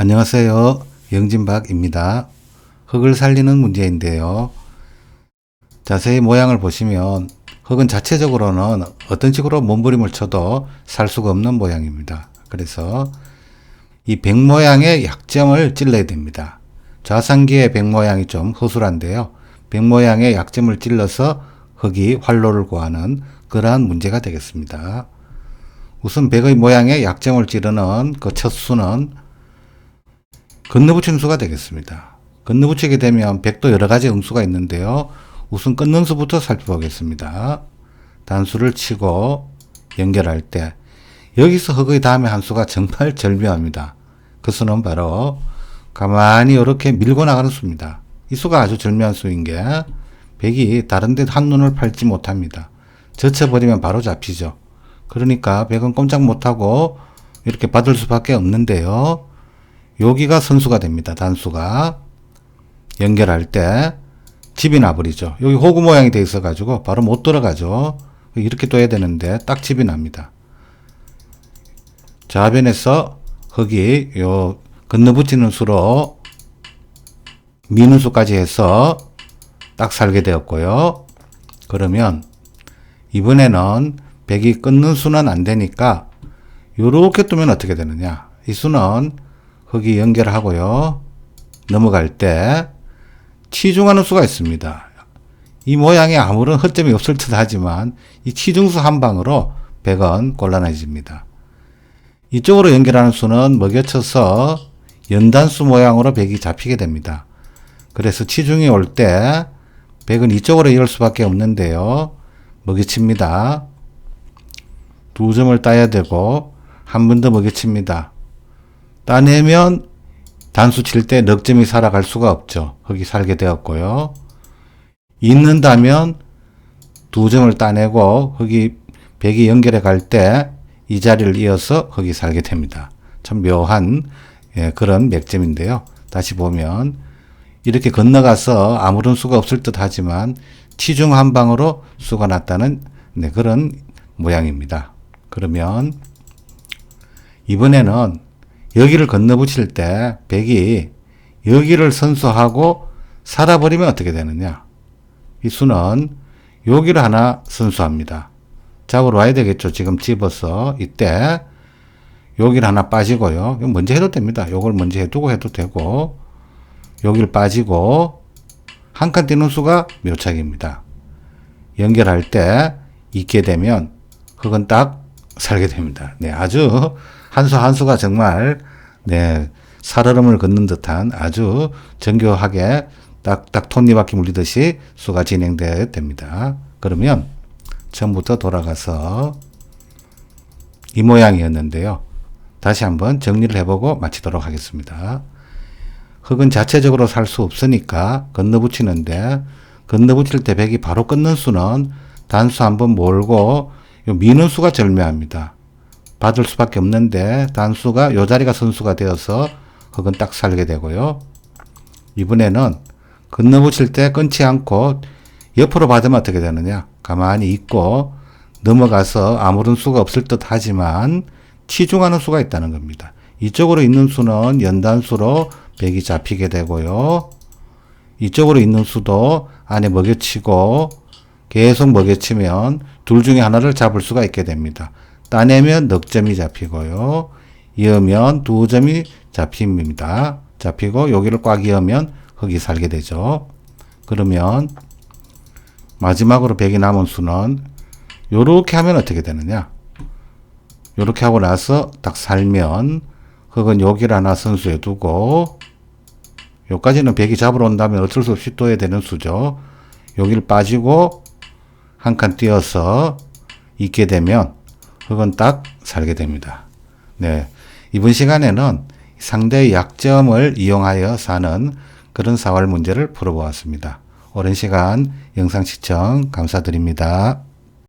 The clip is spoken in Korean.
안녕하세요. 영진박입니다. 흙을 살리는 문제인데요. 자세히 모양을 보시면 흙은 자체적으로는 어떤 식으로 몸부림을 쳐도 살 수가 없는 모양입니다. 그래서 이 백 모양의 약점을 찔러야 됩니다. 좌상기의 백 모양이 좀 허술한데요. 백 모양의 약점을 찔러서 흙이 활로를 구하는 그러한 문제가 되겠습니다. 우선 백의 모양의 약점을 찌르는 그 첫 수는 건너붙이는 수가 되겠습니다. 건너붙이게 되면 백도 여러 가지 응수가 있는데요. 우선 끊는 수부터 살펴보겠습니다. 단수를 치고 연결할 때 여기서 흙의 다음에 한 수가 정말 절묘합니다. 그 수는 바로 가만히 이렇게 밀고 나가는 수입니다. 이 수가 아주 절묘한 수인 게 백이 다른 데 한눈을 팔지 못합니다. 젖혀버리면 바로 잡히죠. 그러니까 백은 꼼짝 못하고 이렇게 받을 수밖에 없는데요. 여기가 선수가 됩니다. 단수가. 연결할 때 집이 나버리죠. 여기 호구 모양이 돼 있어 가지고 바로 못 들어가죠. 이렇게 둬야 되는데 딱 집이 납니다. 좌변에서 흙이 요 건너붙이는 수로 미는 수까지 해서 딱 살게 되었고요. 그러면 이번에는 백이 끊는 수는 안 되니까 요렇게 두면 어떻게 되느냐. 이 수는 흙이 연결하고요. 넘어갈 때 치중하는 수가 있습니다. 이 모양에 아무런 허점이 없을 듯 하지만 이 치중수 한 방으로 백은 곤란해집니다. 이쪽으로 연결하는 수는 먹여쳐서 연단수 모양으로 백이 잡히게 됩니다. 그래서 치중이 올때 백은 이쪽으로 이을 수밖에 없는데요. 먹이칩니다. 두 점을 따야 되고 한 번 더 먹이칩니다. 따내면 단수 칠 때 넉점이 살아갈 수가 없죠. 흙이 살게 되었고요. 있는다면 두 점을 따내고 흙이 백이 연결해 갈 때 이 자리를 이어서 흙이 살게 됩니다. 참 묘한 예, 그런 맥점인데요. 다시 보면 이렇게 건너가서 아무런 수가 없을 듯 하지만 치중 한 방으로 수가 났다는 네, 그런 모양입니다. 그러면 이번에는 여기를 건너붙일 때 백이 여기를 선수하고 살아버리면 어떻게 되느냐. 이 수는 여기를 하나 선수합니다. 잡으러 와야 되겠죠. 지금 집어서 이때 여기를 하나 빠지고요. 먼저 해도 됩니다. 요걸 먼저 해두고 해도 되고 여기를 빠지고 한 칸 뛰는 수가 묘착입니다. 연결할 때 있게 되면 흙은 딱 살게 됩니다. 네, 아주 한 수 한 수가 정말 네, 살얼음을 걷는 듯한 아주 정교하게 딱딱 톱니바퀴 물리듯이 수가 진행되어야 됩니다. 그러면 처음부터 돌아가서 이 모양이었는데요. 다시 한번 정리를 해보고 마치도록 하겠습니다. 흙은 자체적으로 살 수 없으니까 건너붙이는데 건너붙일 때 백이 바로 끊는 수는 단수 한번 몰고 미는 수가 절묘합니다. 받을 수밖에 없는데 단수가 요 자리가 선수가 되어서 흙은 딱 살게 되고요. 이번에는 건너붙일 때 끊지 않고 옆으로 받으면 어떻게 되느냐. 가만히 있고 넘어가서 아무런 수가 없을 듯 하지만 치중하는 수가 있다는 겁니다. 이쪽으로 있는 수는 연단수로 백이 잡히게 되고요. 이쪽으로 있는 수도 안에 먹여치고 계속 먹여치면 둘 중에 하나를 잡을 수가 있게 됩니다. 따내면 넉 점이 잡히고요. 이으면 두 점이 잡힙니다. 잡히고 여기를 꽉 이으면 흙이 살게 되죠. 그러면 마지막으로 백이 남은 수는 요렇게 하면 어떻게 되느냐? 요렇게 하고 나서 딱 살면 흙은 여기를 하나 선수해 두고 여기까지는 백이 잡으러 온다면 어쩔 수 없이 둬야 되는 수죠. 여기를 빠지고 한칸 띄어서 있게 되면 흙은 딱 살게 됩니다. 네. 이번 시간에는 상대의 약점을 이용하여 사는 그런 사활 문제를 풀어보았습니다. 오랜 시간 영상 시청 감사드립니다.